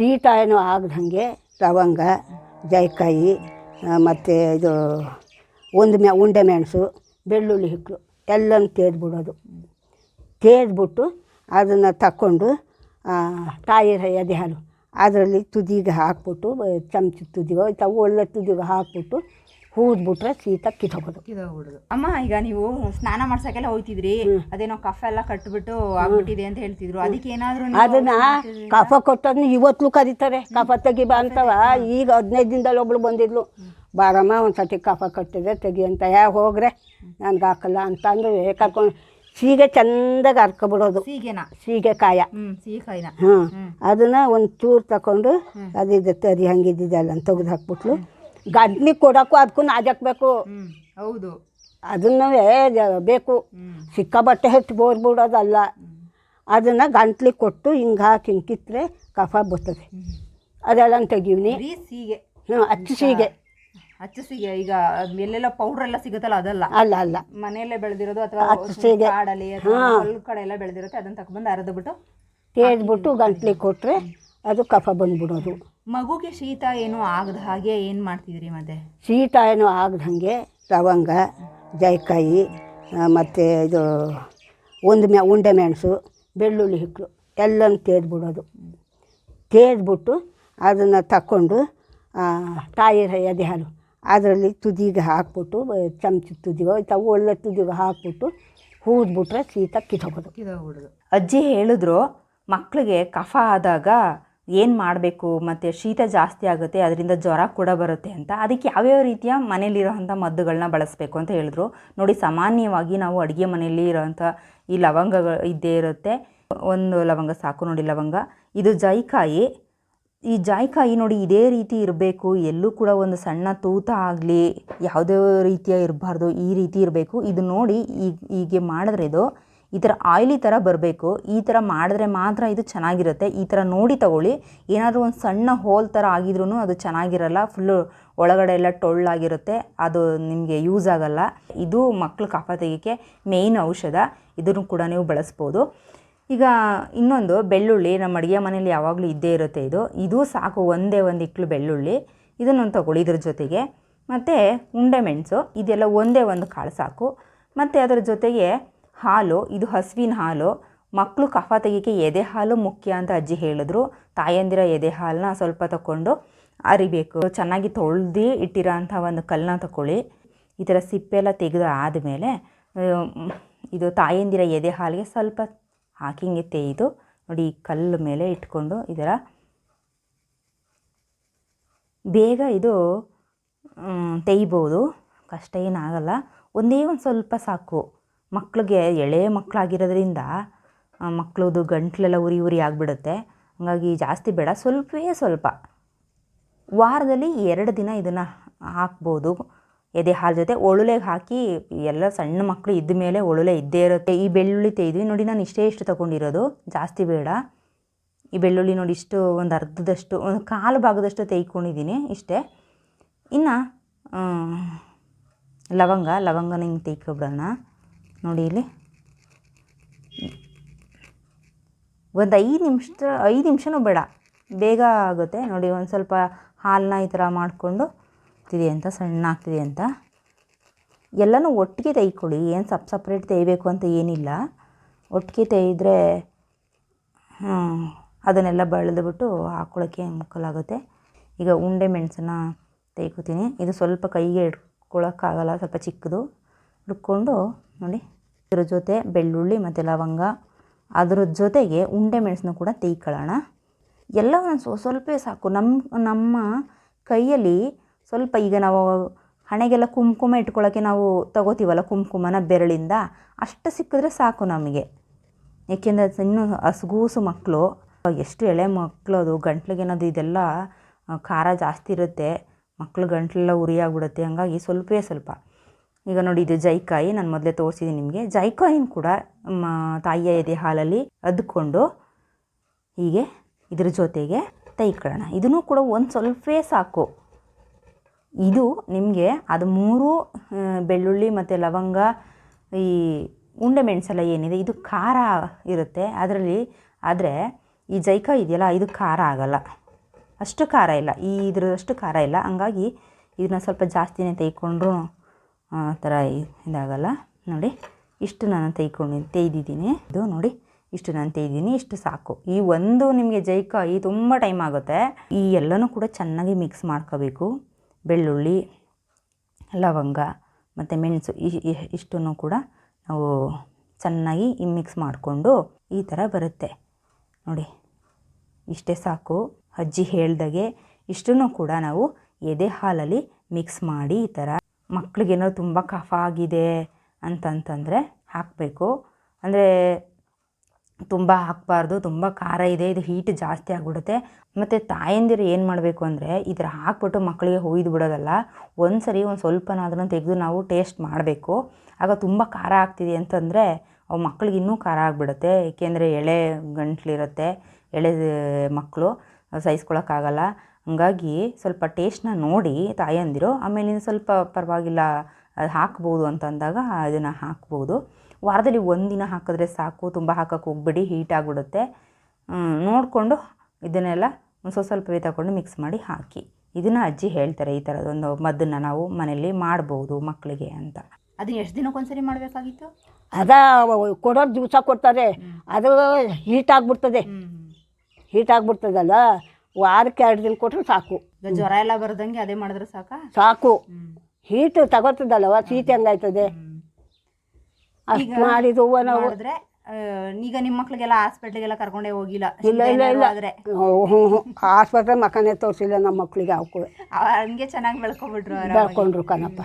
ಶೀತ ಏನೋ ಆಗದಂಗೆ ಲವಂಗ ಜಾಯಿಕಾಯಿ ಮತ್ತು ಇದು ಒಂದು ಮೆ ಉಂಡೆ ಮೆಣಸು, ಬೆಳ್ಳುಳ್ಳಿ ಹಿಕ್ಕಲು ಎಲ್ಲನೂ ತೇದ್ಬಿಡೋದು. ತೇದ್ಬಿಟ್ಟು ಅದನ್ನು ತಕ್ಕೊಂಡು ತಾಯಿ ಎದೆ ಹಾಲು, ಅದರಲ್ಲಿ ತುದಿಗೆ ಹಾಕ್ಬಿಟ್ಟು ಚಮಚ ತುದಿಗೋ ಅಥವಾ ಒಳ್ಳೆ ತುದಿಗೆ ಹಾಕ್ಬಿಟ್ಟು ಹೂದ್ಬಿಟ್ರೆ ಶೀತ ಕಿತ್ತೋಗೋದು ಹೋಗೋದು ಅಮ್ಮ ಈಗ ನೀವು ಸ್ನಾನ ಮಾಡ್ಸಕ್ಕೆಲ್ಲ ಹೋಯ್ತಿದ್ರಿ ಅದೇನೋ ಕಫ ಎಲ್ಲ ಕಟ್ಬಿಟ್ಟು ಆಗ್ಬಿಟ್ಟಿದೆ ಅಂತ ಹೇಳ್ತಿದ್ರು. ಅದಕ್ಕೆ ಏನಾದ್ರು ಅದನ್ನ ಕಫ ಕೊಟ್ಟದ್ನ ಇವತ್ತು ಕರೀತಾರೆ. ಕಫ ತೆಗಿಬಾ ಅಂತವ. ಈಗ ಹದಿನೈದು ದಿನದಲ್ಲಿ ಒಬ್ಳು ಬಂದಿದ್ಲು. ಬಾರಮ್ಮ ಒಂದ್ಸತಿ ಕಫ ಕಟ್ಟಿದೆ ತೆಗಿ ಅಂತ. ಯಾ ಹೋಗ್ರೆ. ನನ್ಗೆ ಹಾಕಲ್ಲ ಅಂತ ಅಂದ್ರೆ. ಕರ್ಕೊಂಡು ಸೀಗೆ ಚಂದಾಗಿ ಹರ್ಕೊಬಿಡೋದು. ಸೀಗೆನ? ಸೀಗೆಕಾಯ ಹ್ಮ್ ಸೀಗೆಕಾಯಿನ ಅದನ್ನು ಒಂದು ಚೂರು ತಗೊಂಡು ಅದಿದೆ ತರಿ ಹಂಗಿದ್ದಿದ್ದೆಲ್ಲ ತೆಗೆದು ಹಾಕ್ಬಿಟ್ಲು. ಗಂಟ್ಲಿಗೆ ಕೊಡೋಕ್ಕೂ ಅದಕ್ಕೂ ನಾಜಾಕ್ಬೇಕು. ಹೌದು. ಅದನ್ನವೇ ಬೇಕು. ಸಿಕ್ಕ ಸಿಕ್ಕಾಬಟ್ಟೆ ಹೆಚ್ಚು ಬೋರ್ಬಿಡೋದಲ್ಲ. ಅದನ್ನು ಗಂಟ್ಲಿ ಕೊಟ್ಟು ಹಿಂಗೆ ಹಾಕಿ ಕಿತ್ತರೆ ಕಫ ಬರ್ತದೆ ಅದೆಲ್ಲ ತೆಗೀವ್ನಿ ಸೀಗೆ. ಹ್ಞೂ ಅಚ್ಚು ಸೀಗೆ. ಹಚ್ಚ ಸೀಗೆ. ಈಗ ಎಲ್ಲೆಲ್ಲ ಪೌಡರ್ ಎಲ್ಲ ಸಿಗುತ್ತಲ್ಲ ಅದಲ್ಲ. ಅಲ್ಲ ಅಲ್ಲ. ಮನೆಯಲ್ಲೇ ಬೆಳೆದಿರೋದು ಅಥವಾ ಹಚ್ಚ ಸೀಗೆ. ಕಾಡಲ್ಲಿ ಕಡೆ ಎಲ್ಲ ಬೆಳೆದಿರುತ್ತೆ ಅದನ್ನ ತಗೊಂಡ್ಬಂದು ಅರೆದು ಬಿಟ್ಟು ತೇಜ್ಬಿಟ್ಟು ಗಂಟ್ಲಿಗೆ ಕೊಟ್ಟರೆ ಅದು ಕಫ ಬಂದ್ಬಿಡೋದು. ಮಗುಗೆ ಶೀತ ಏನು ಆಗದ ಹಾಗೆ ಏನು ಮಾಡ್ತಿದ್ರಿ ಮತ್ತೆ? ಶೀತ ಏನೂ ಆಗದಂಗೆ ಲವಂಗ ಜಾಯಿಕಾಯಿ ಮತ್ತು ಇದು ಒಂದು ಮೆ ಉಂಡೆ ಮೆಣಸು ಬೆಳ್ಳುಳ್ಳಿ ಹಿಕ್ಕಲು ಎಲ್ಲನೂ ತೇದ್ಬಿಡೋದು. ತೇದ್ಬಿಟ್ಟು ಅದನ್ನು ತಕ್ಕೊಂಡು ತಾಯಿ ಎದೆ ಹಾಲು ಅದರಲ್ಲಿ ತುದಿಗೆ ಹಾಕ್ಬಿಟ್ಟು ಚಮಚ ತುದಿಗೋ ತಾವು ಒಳ್ಳೆ ತುದಿಗೆ ಹಾಕ್ಬಿಟ್ಟು ಹೂದ್ಬಿಟ್ರೆ ಶೀತ ಕಿತ್ತೋಗೋದು. ಅಜ್ಜಿ ಹೇಳಿದ್ರು ಮಕ್ಕಳಿಗೆ ಕಫ ಆದಾಗ ಏನು ಮಾಡಬೇಕು ಮತ್ತು ಶೀತ ಜಾಸ್ತಿ ಆಗುತ್ತೆ, ಅದರಿಂದ ಜ್ವರ ಕೂಡ ಬರುತ್ತೆ ಅಂತ. ಅದಕ್ಕೆ ಯಾವ್ಯಾವ ರೀತಿಯ ಮನೇಲಿರೋವಂಥ ಮದ್ದುಗಳನ್ನ ಬಳಸಬೇಕು ಅಂತ ಹೇಳಿದ್ರು. ನೋಡಿ, ಸಾಮಾನ್ಯವಾಗಿ ನಾವು ಅಡುಗೆ ಮನೆಯಲ್ಲಿ ಇರೋವಂಥ ಈ ಲವಂಗಗಳು ಇದ್ದೇ ಇರುತ್ತೆ. ಒಂದು ಲವಂಗ ಸಾಕು ನೋಡಿ, ಲವಂಗ. ಇದು ಜಾಯಿಕಾಯಿ. ಈ ಜಾಯಿಕಾಯಿ ನೋಡಿ, ಇದೇ ರೀತಿ ಇರಬೇಕು. ಎಲ್ಲೂ ಕೂಡ ಒಂದು ಸಣ್ಣ ತೂತ ಆಗಲಿ, ಯಾವುದೇ ರೀತಿಯ ಇರಬಾರ್ದು, ಈ ರೀತಿ ಇರಬೇಕು. ಇದು ನೋಡಿ ಈಗ ಹೀಗೆ ಮಾಡಿದ್ರೆ ಇದು ಈ ಥರ ಆಯಿಲಿ ಥರ ಬರಬೇಕು, ಈ ಥರ ಮಾಡಿದ್ರೆ ಮಾತ್ರ ಇದು ಚೆನ್ನಾಗಿರುತ್ತೆ. ಈ ಥರ ನೋಡಿ ತಗೊಳ್ಳಿ. ಏನಾದರೂ ಒಂದು ಸಣ್ಣ ಹೋಲ್ ಥರ ಆಗಿದ್ರೂ ಅದು ಚೆನ್ನಾಗಿರಲ್ಲ ಫುಲ್ಲು ಒಳಗಡೆ ಎಲ್ಲ ಟೊಳ್ಳಾಗಿರುತ್ತೆ, ಅದು ನಿಮಗೆ ಯೂಸ್ ಆಗಲ್ಲ. ಇದು ಮಕ್ಕಳು ಕಫ ತೆಗಿಯೋಕ್ಕೆ ಮೇಯ್ನ್ ಔಷಧ. ಇದನ್ನು ಕೂಡ ನೀವು ಬಳಸ್ಬೋದು. ಈಗ ಇನ್ನೊಂದು ಬೆಳ್ಳುಳ್ಳಿ, ನಮ್ಮ ಅಡುಗೆ ಮನೇಲಿ ಯಾವಾಗಲೂ ಇದ್ದೇ ಇರುತ್ತೆ ಇದು. ಇದು ಸಾಕು ಒಂದೇ ಒಂದು ಇಕ್ಳು ಬೆಳ್ಳುಳ್ಳಿ. ಇದನ್ನೊಂದು ತಗೊಳ್ಳಿ ಇದ್ರ ಜೊತೆಗೆ. ಮತ್ತು ಉಂಡೆ ಮೆಣಸು, ಇದೆಲ್ಲ ಒಂದೇ ಒಂದು ಕಾಳು ಸಾಕು. ಮತ್ತು ಅದರ ಜೊತೆಗೆ ಹಾಲು, ಇದು ಹಸುವಿನ ಹಾಲು. ಮಕ್ಕಳು ಕಫ ತೆಗಿಯೋಕ್ಕೆ ಎದೆ ಹಾಲು ಮುಖ್ಯ ಅಂತ ಅಜ್ಜಿ ಹೇಳಿದ್ರು. ತಾಯಂದಿರ ಎದೆ ಹಾಲನ್ನ ಸ್ವಲ್ಪ ತಗೊಂಡು ಅರಿಬೇಕು. ಚೆನ್ನಾಗಿ ತೊಳ್ದು ಇಟ್ಟಿರೋಂಥ ಒಂದು ಕಲ್ಲನ್ನ ತಗೊಳ್ಳಿ ಈ ಥರ ಸಿಪ್ಪೆಲ್ಲ ತೆಗೆದು ಆದಮೇಲೆ ಇದು ತಾಯಂದಿರ ಎದೆ ಹಾಲಿಗೆ ಸ್ವಲ್ಪ ಹಾಕಿಂಗೆ ತೇಯ್ದು ನೋಡಿ ಈ ಕಲ್ಲು ಮೇಲೆ ಇಟ್ಕೊಂಡು ಇದರ ಬೇಗ ಇದು ತೇಯ್ಬೋದು ಕಷ್ಟ ಏನಾಗಲ್ಲ. ಒಂದೇ ಒಂದು ಸ್ವಲ್ಪ ಸಾಕು. ಮಕ್ಕಳಿಗೆ ಎಳೆ ಮಕ್ಕಳಾಗಿರೋದ್ರಿಂದ ಮಕ್ಕಳದು ಗಂಟ್ಲೆಲ್ಲ ಉರಿ ಉರಿ ಆಗಿಬಿಡುತ್ತೆ. ಹಾಗಾಗಿ ಜಾಸ್ತಿ ಬೇಡ ಸ್ವಲ್ಪವೇ ಸ್ವಲ್ಪ. ವಾರದಲ್ಲಿ ಎರಡು ದಿನ ಇದನ್ನು ಹಾಕ್ಬೋದು. ಎದೆ ಹಾಲು ಜೊತೆ ಒಳ್ಳೆಗೆ ಹಾಕಿ, ಎಲ್ಲ ಸಣ್ಣ ಮಕ್ಕಳು ಇದ್ದ ಮೇಲೆ ಒಳ್ಳೆ ಇದ್ದೇ ಇರುತ್ತೆ. ಈ ಬೆಳ್ಳುಳ್ಳಿ ತೆಗೆದ್ವಿ. ನೋಡಿ ನಾನು ಇಷ್ಟೇ ಇಷ್ಟು ತೊಗೊಂಡಿರೋದು. ಜಾಸ್ತಿ ಬೇಡ. ಈ ಬೆಳ್ಳುಳ್ಳಿ ನೋಡಿ ಇಷ್ಟು ಒಂದು ಅರ್ಧದಷ್ಟು, ಒಂದು ಕಾಲು ಭಾಗದಷ್ಟು ತೆಯ್ಕೊಂಡಿದ್ದೀನಿ ಇಷ್ಟೇ. ಇನ್ನು ಲವಂಗ, ಲವಂಗನ ಹಿಂಗೆ ತೆಯ್ಕೊಬಿಡೋಣ ನೋಡಿ ಇಲ್ಲಿ. ಒಂದು ಐದು ನಿಮಿಷ ಐದು ನಿಮಿಷನೂ ಬೇಡ. ಬೇಗ ಆಗುತ್ತೆ. ನೋಡಿ, ಒಂದು ಸ್ವಲ್ಪ ಹಾಲನ್ನ ಈ ಥರ ಮಾಡಿಕೊಂಡು ಆಗ್ತಿದೆ ಅಂತ, ಸಣ್ಣ ಆಗ್ತಿದೆ ಅಂತ. ಎಲ್ಲನೂ ಒಟ್ಟಿಗೆ ತೆಯ್ಕೊಳ್ಳಿ ಏನು ಸಪ್ ಸಪ್ರೇಟ್ ತೆಯ್ಬೇಕು ಅಂತ ಏನಿಲ್ಲ. ಒಟ್ಟಿಗೆ ತೆಗೆದ್ರೆ ಅದನ್ನೆಲ್ಲ ಬಳ್ದುಬಿಟ್ಟು ಹಾಕ್ಕೊಳ್ಳೋಕ್ಕೆ ಮುಕ್ಕಲಾಗುತ್ತೆ ಈಗ ಉಂಡೆ ಮೆಣಸನ್ನ ತೆಯ್ಕೋತೀನಿ ಇದು ಸ್ವಲ್ಪ ಕೈಗೆ ಇಟ್ಕೊಳ್ಳೋಕ್ಕಾಗಲ್ಲ ಸ್ವಲ್ಪ ಚಿಕ್ಕದು. ಹಿಡ್ಕೊಂಡು ನೋಡಿ. ಇದ್ರ ಜೊತೆ ಬೆಳ್ಳುಳ್ಳಿ ಮತ್ತು ಲವಂಗ. ಅದರ ಜೊತೆಗೆ ಉಂಡೆ ಮೆಣಸನ್ನು ಕೂಡ ತೇಯ್ಕೊಳ್ಳೋಣ. ಎಲ್ಲವನ್ನು ಸ್ವ ಸ್ವಲ್ಪ ಸಾಕು. ನಮ್ಮ ನಮ್ಮ ಕೈಯಲ್ಲಿ ಸ್ವಲ್ಪ ಈಗ ನಾವು ಹಣೆಗೆಲ್ಲ ಕುಂಕುಮ ಇಟ್ಕೊಳ್ಳೋಕ್ಕೆ ನಾವು ತಗೋತೀವಲ್ಲ ಕುಂಕುಮನ ಬೆರಳಿಂದ, ಅಷ್ಟು ಸಿಕ್ಕಿದ್ರೆ ಸಾಕು ನಮಗೆ. ಏಕೆಂದರೆ ಇನ್ನೂ ಹಸುಗೂಸು ಮಕ್ಕಳು, ಎಷ್ಟು ಎಳೆ ಮಕ್ಕಳು ಅದು, ಗಂಟ್ಲಿಗೆ ಇದೆಲ್ಲ ಖಾರ ಜಾಸ್ತಿ ಇರುತ್ತೆ. ಮಕ್ಕಳು ಗಂಟ್ಲೆಲ್ಲ ಉರಿಯಾಗ್ಬಿಡುತ್ತೆ ಹಾಗಾಗಿ ಸ್ವಲ್ಪವೇ ಸ್ವಲ್ಪ. ಈಗ ನೋಡಿ ಇದು ಜೈಕಾಯಿ, ನಾನು ಮೊದಲೇ ತೋರಿಸಿದ್ದೀನಿ ನಿಮಗೆ. ಜೈಕಾಯಿನ ಕೂಡ ತಾಯಿಯ ಎದೆ ಹಾಲಲ್ಲಿ ಅದ್ಕೊಂಡು ಹೀಗೆ ಇದ್ರ ಜೊತೆಗೆ ತೈಕೊಳ್ಳೋಣ ಇದನ್ನು ಕೂಡ ಒಂದು ಸ್ವಲ್ಪೇ ಸಾಕು. ಇದು ನಿಮಗೆ ಅದು ಮೂರು ಬೆಳ್ಳುಳ್ಳಿ ಮತ್ತು ಲವಂಗ, ಈ ಉಂಡೆ ಮೆಣಸೆಲ್ಲ ಏನಿದೆ, ಇದು ಖಾರ ಇರುತ್ತೆ. ಅದರಲ್ಲಿ ಆದರೆ ಈ ಜೈಕ ಇದೆಯಲ್ಲ, ಇದು ಖಾರ ಆಗಲ್ಲ. ಅಷ್ಟು ಖಾರ ಇಲ್ಲ. ಈ ಇದ್ರದಷ್ಟು ಖಾರ ಇಲ್ಲ. ಹಂಗಾಗಿ ಇದನ್ನ ಸ್ವಲ್ಪ ಜಾಸ್ತಿನೇ ತೆಯ್ಕೊಂಡ್ರು ಆ ಥರ ಇದಾಗಲ್ಲ. ನೋಡಿ, ಇಷ್ಟು ನಾನು ತೆಯ್ಕೊಂಡು ತೆಯ್ದಿದ್ದೀನಿ ಇದು ನೋಡಿ, ಇಷ್ಟು ನಾನು ತೆಗ್ದಿದ್ದೀನಿ, ಇಷ್ಟು ಸಾಕು. ಈ ಒಂದು ನಿಮಗೆ ಜೈಕಾಯಿ ತುಂಬ ಟೈಮ್ ಆಗುತ್ತೆ. ಈ ಎಲ್ಲನೂ ಕೂಡ ಚೆನ್ನಾಗಿ ಮಿಕ್ಸ್ ಮಾಡ್ಕೋಬೇಕು. ಬೆಳ್ಳುಳ್ಳಿ, ಲವಂಗ ಮತ್ತು ಮೆಣಸು ಇಷ್ಟನ್ನು ಕೂಡ ನಾವು ಚೆನ್ನಾಗಿ ಮಿಕ್ಸ್ ಮಾಡಿಕೊಂಡು ಈ ಥರ ಬರುತ್ತೆ. ನೋಡಿ, ಇಷ್ಟೇ ಸಾಕು. ಅಜ್ಜಿ ಹೇಳ್ದಾಗೆ ಇಷ್ಟನ್ನು ಕೂಡ ನಾವು ಎದೆ ಹಾಲಲ್ಲಿ ಮಿಕ್ಸ್ ಮಾಡಿ ಈ ಥರ ಮಕ್ಳಿಗೇನಾದ್ರು ತುಂಬ ಕಫ ಆಗಿದೆ ಅಂತಂತಂದರೆ ಹಾಕಬೇಕು. ಅಂದರೆ ತುಂಬ ಹಾಕಬಾರ್ದು, ತುಂಬ ಖಾರ ಇದೆ, ಇದು ಹೀಟ್ ಜಾಸ್ತಿ ಆಗಿಬಿಡುತ್ತೆ. ಮತ್ತು ತಾಯಂದಿರು ಏನು ಮಾಡಬೇಕು ಅಂದರೆ ಥರ ಹಾಕ್ಬಿಟ್ಟು ಮಕ್ಕಳಿಗೆ ಹೊಯ್ದು ಬಿಡೋದಲ್ಲ. ಒಂದು ಸರಿ ಒಂದು ಸ್ವಲ್ಪನಾದ್ರೂ ತೆಗೆದು ನಾವು ಟೇಸ್ಟ್ ಮಾಡಬೇಕು. ಆಗ ತುಂಬ ಖಾರ ಆಗ್ತಿದೆ ಅಂತಂದರೆ ಅವು ಮಕ್ಳಿಗೆ ಇನ್ನೂ ಖಾರ ಆಗಿಬಿಡುತ್ತೆ. ಏಕೆಂದರೆ ಎಳೆ ಗಂಟ್ಲಿರುತ್ತೆ ಎಳೆ ಮಕ್ಕಳು ಸಹಿಸ್ಕೊಳಕ್ಕಾಗಲ್ಲ. ಹಂಗಾಗಿ ಸ್ವಲ್ಪ ಟೇಸ್ಟ್ನ ನೋಡಿ ತಾಯಂದಿರು ಆಮೇಲಿಂದ ಸ್ವಲ್ಪ ಪರವಾಗಿಲ್ಲ ಅದು ಹಾಕ್ಬೋದು ಅಂತಂದಾಗ ಅದನ್ನು ಹಾಕ್ಬೋದು. ವಾರದಲ್ಲಿ ಒಂದಿನ ಹಾಕಿದ್ರೆ ಸಾಕು ತುಂಬ ಹಾಕಕ್ಕೆ ಹೋಗ್ಬೇಡಿ ಹೀಟ್ ಆಗಿಬಿಡುತ್ತೆ. ನೋಡಿಕೊಂಡು ಇದನ್ನೆಲ್ಲ ಒಂದು ಸ್ವಲ್ಪ ಸ್ವಲ್ಪವೇ ತಗೊಂಡು ಮಿಕ್ಸ್ ಮಾಡಿ ಹಾಕಿ. ಇದನ್ನು ಅಜ್ಜಿ ಹೇಳ್ತಾರೆ ಈ ಥರದೊಂದು ಮದ್ದನ್ನು ನಾವು ಮನೆಯಲ್ಲಿ ಮಾಡ್ಬೋದು ಮಕ್ಕಳಿಗೆ ಅಂತ. ಅದನ್ನ ಎಷ್ಟು ದಿನಕ್ಕೊಂದ್ಸರಿ ಮಾಡಬೇಕಾಗಿತ್ತು? ಅದ ಕೊಡೋರು ದಿವಸ ಕೊಡ್ತಾರೆ. ಅದು ಹೀಟ್ ಆಗಿಬಿಡ್ತದೆ. ಹೀಟ್ ಆಗಿಬಿಡ್ತದಲ್ಲ? ವಾರಕ್ಕೆ ಎರಡು ದಿನ ಕೊಟ್ರೆ ಸಾಕು. ಈಗ ಜ್ವರ ಎಲ್ಲ ಬರ್ದಂಗೆ ಅದೇ ಮಾಡಿದ್ರೆ ಸಾಕಾ? ಸಾಕು. ಹೀಟ್ ತಗೋತದಲ್ಲವ ಶೀತ ಹೆಂಗಾಯ್ತದೆ? ಅಷ್ಟು ಮಾಡಿದ ಹೂವ ನಾವು. ಮಾಡಿದ್ರೆ ಈಗ ನಿಮ್ಮ ಮಕ್ಳಿಗೆಲ್ಲ ಹಾಸ್ಪಿಟ್ಲಿಗೆಲ್ಲ ಕರ್ಕೊಂಡೇ ಹೋಗಿಲ್ಲ. ಇಲ್ಲ ಇಲ್ಲ ಇಲ್ಲ ಹ್ಞೂ ಆಸ್ಪತ್ರೆ ಮಕ್ಕನೇ ತೋರಿಸಿಲ್ಲ ನಮ್ಮ ಮಕ್ಕಳಿಗೆ ಅವಕ್ಕೂ ಹಂಗೆ ಚೆನ್ನಾಗಿ ಬೆಳ್ಕೊಬಿಟ್ರು ಬೆಳ್ಕೊಂಡ್ರು ಕಣಪ್ಪ.